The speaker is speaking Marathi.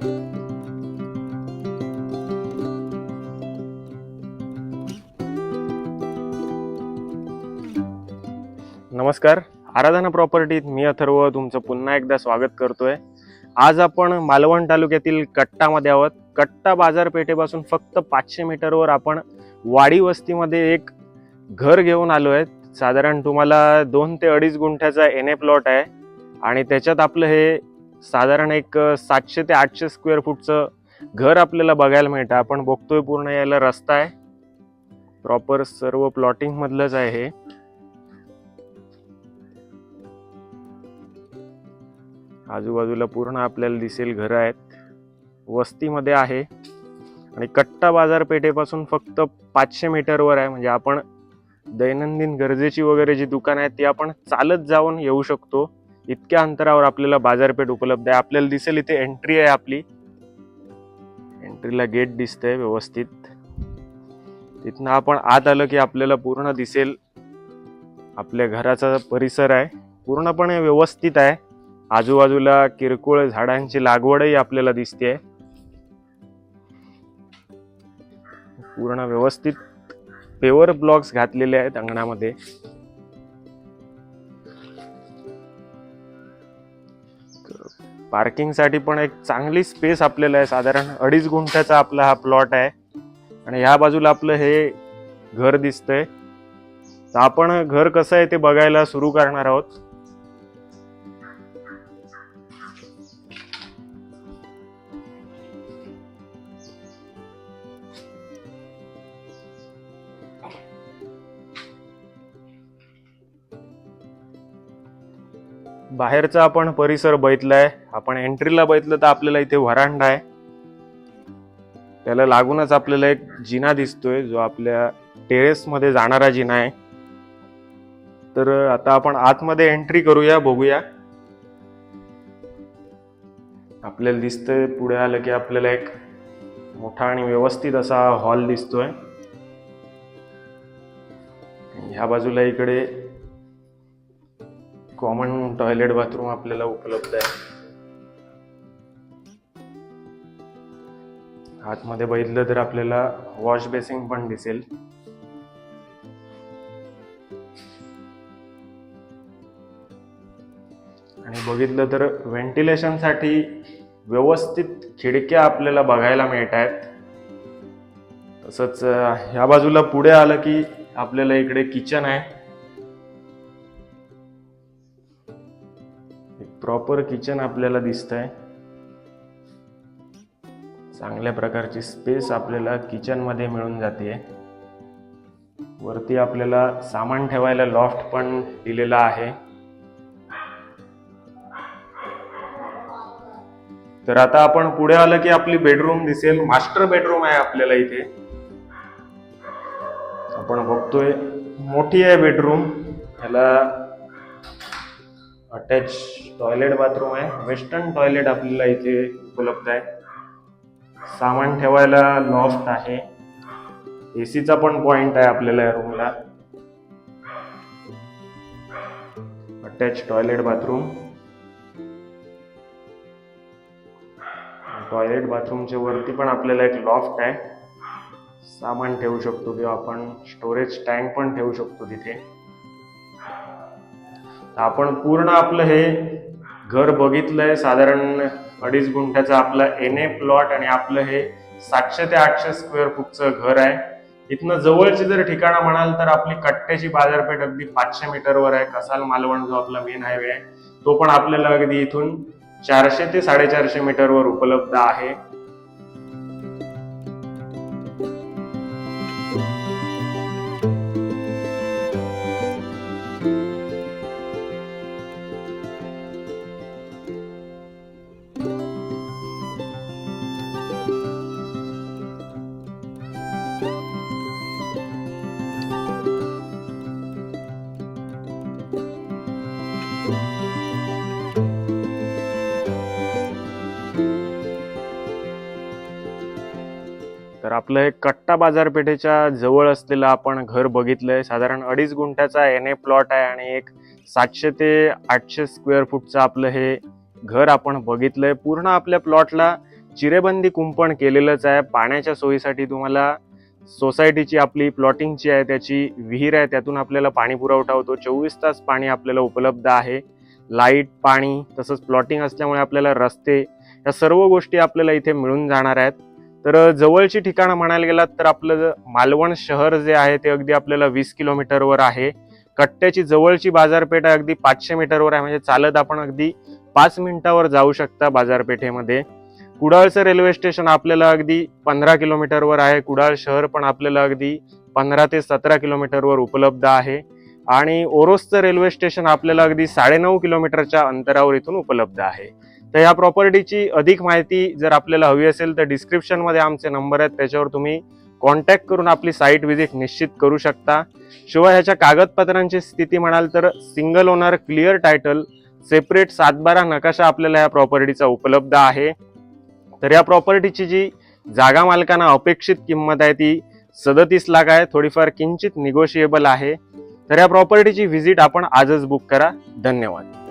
नमस्कार. आराधना प्रॉपर्टीत मी अथर्व तुमचं पुन्हा एकदा स्वागत करतोय. आज आपण मालवण तालुक्यातील कट्टामध्ये आहोत. कट्टा बाजारपेठेपासून फक्त पाचशे मीटरवर आपण वाडी वस्तीमध्ये एक घर घेऊन आलो आहे. साधारण तुम्हाला दोन ते अडीच गुंठ्याचा एन ए प्लॉट आहे. आणि त्याच्यात आपलं हे साधारण एक सातशे ते आठशे स्क्वेअर फूटचं घर आपल्याला बघायला मिळतं. आपण बघतोय पूर्ण यायला रस्ता आहे. प्रॉपर सर्व प्लॉटिंग मधलंच आहे हे. आजूबाजूला पूर्ण आपल्याला दिसेल घरं आहेत. वस्तीमध्ये आहे. आणि कट्टा बाजारपेठेपासून फक्त पाचशे मीटरवर आहे. म्हणजे आपण दैनंदिन गरजेची वगैरे जी दुकानं आहेत ती आपण चालत जाऊन येऊ शकतो. इतक्या अंतरावर आपल्याला बाजारपेठ उपलब्ध आहे. आपल्याला दिसेल इथे एंट्री आहे आपली. एंट्रीला गेट दिसतंय व्यवस्थित. तिथनं आपण आत आलं की आपल्याला पूर्ण दिसेल. आपल्या घराचा परिसर आहे. पूर्णपणे व्यवस्थित आहे. आजूबाजूला किरकोळ झाडांची लागवडही आपल्याला दिसते पूर्ण व्यवस्थित पेवर ब्लॉक्स घातलेले आहेत अंगणामध्ये. पार्किंगसाठी पण एक चांगली स्पेस आपल्याला आहे. साधारण अडीच गुंठ्याचा आपला हा प्लॉट आहे. आणि ह्या बाजूला आपलं हे घर दिसतंय. तर आपण घर कसं आहे ते बघायला सुरू करणार आहोत. बाहेरचा आपण परिसर बैतलाय आपण एंट्रीला बैतलं तर आपल्याला इथे वरांडा आहे. त्याला लागूनच आपल्याला एक जिना दिसतोय जो आपल्या टेरेसमध्ये जाणारा जिना आहे. तर आता आपण आतमध्ये एंट्री करूया बघूया. आपल्याला दिसतंय पुढे आलं की आपल्याला एक मोठा आणि व्यवस्थित असा हॉल दिसतोय. ह्या बाजूला इकडे कॉमन टॉयलेट बाथरूम आपल्याला उपलब्ध आहे. आतमध्ये बघितलं तर आपल्याला वॉश बेसिंग पण दिसेल. आणि बघितलं तर व्हेंटिलेशनसाठी व्यवस्थित खिडक्या आपल्याला बघायला मिळत आहेत. तसंच ह्या बाजूला पुढे आलं की आपल्याला इकडे किचन आहे. प्रॉपर किचन आपल्याला दिसतंय. चांगल्या प्रकारची स्पेस आपल्याला किचनमध्ये मिळून जाते. वरती आपल्याला सामान ठेवायला लॉफ्ट पण दिलेला आहे. तर आता आपण पुढे आलं की आपली बेडरूम दिसेल. मास्टर बेडरूम आहे आपल्याला इथे. आपण बघतोय मोठी आहे बेडरूम याला अटॅच टॉयलेट बाथरूम आहे. वेस्टर्न टॉयलेट आपल्याला इथे उपलब्ध आहे. सामान ठेवायला लॉफ्ट आहे. एसीचा पण पॉइंट आहे आपल्याला या रूमला अटॅच टॉयलेट बाथरूम. टॉयलेट बाथरूमच्या वरती पण आपल्याला एक लॉफ्ट आहे. सामान ठेवू शकतो किंवा आपण स्टोरेज टँक पण ठेवू शकतो तिथे. आपण पूर्ण आपलं हे घर बघितलंय. साधारण अडीच गुंठ्याचं आपलं एन ए प्लॉट आणि आपलं हे सातशे ते आठशे स्क्वेअर फूटचं घर आहे. इथनं जवळची जर ठिकाणं म्हणाल तर आपली कट्ट्याची बाजारपेठ अगदी पाचशे मीटरवर आहे. कसाल मालवण जो आपला मेन हायवे आहे तो पण आपल्याला अगदी इथून चारशे ते साडेचारशे मीटरवर उपलब्ध आहे. आपलं हे कट्टा बाजारपेठेच्या जवळ असलेलं आपण घर बघितलं आहे साधारण अडीच गुंठ्याचा एन ए प्लॉट आहे आणि एक सातशे ते आठशे स्क्वेअर फूटचं आपलं हे घर आपण बघितलं आहे पूर्ण आपल्या प्लॉटला चिरेबंदी कुंपण केलेलंच आहे. पाण्याच्या सोयीसाठी तुम्हाला सोसायटीची आपली प्लॉटिंगची आहे त्याची विहीर आहे त्यातून आपल्याला पाणी पुरवठा होतो. चोवीस तास पाणी आपल्याला उपलब्ध आहे. लाइट पाणी तसंच प्लॉटिंग असल्यामुळे आपल्याला रस्ते या सर्व गोष्टी आपल्याला इथे मिळून जाणार आहेत. तर जवळची ठिकाणं म्हणायला गेलात तर आपलं मालवण शहर जे आहे ते अगदी आपल्याला वीस किलोमीटरवर आहे. कट्ट्याची जवळची बाजारपेठ अगदी पाचशे मीटरवर आहे. म्हणजे चालत आपण अगदी पाच मिनिटावर जाऊ शकता बाजारपेठेमध्ये. कुडाळचं रेल्वे स्टेशन आपल्याला अगदी पंधरा किलोमीटरवर आहे. कुडाळ शहर पण आपल्याला अगदी पंधरा ते सतरा किलोमीटरवर उपलब्ध आहे. आणि ओरोसचं रेल्वे स्टेशन आपल्याला अगदी साडेनऊ किलोमीटरच्या अंतरावर इथून उपलब्ध आहे. तर या प्रॉपर्टीची अधिक माहिती जर आपल्याला हवी असेल तर डिस्क्रिप्शनमध्ये आमचे नंबर आहेत. त्याच्यावर तुम्ही कॉन्टॅक्ट करून आपली साईट व्हिजिट निश्चित करू शकता. शिवाय ह्याच्या कागदपत्रांची स्थिती म्हणाल तर single owner clear title separate सातबारा नकाशा आपल्याला या प्रॉपर्टीचा उपलब्ध आहे. तर या प्रॉपर्टीची जी जागा मालकांना अपेक्षित किंमत आहे ती सदतीस लाख आहे. थोडीफार किंचित निगोशिएबल आहे. तर या प्रॉपर्टीची व्हिजिट आपण आजच बुक करा. धन्यवाद.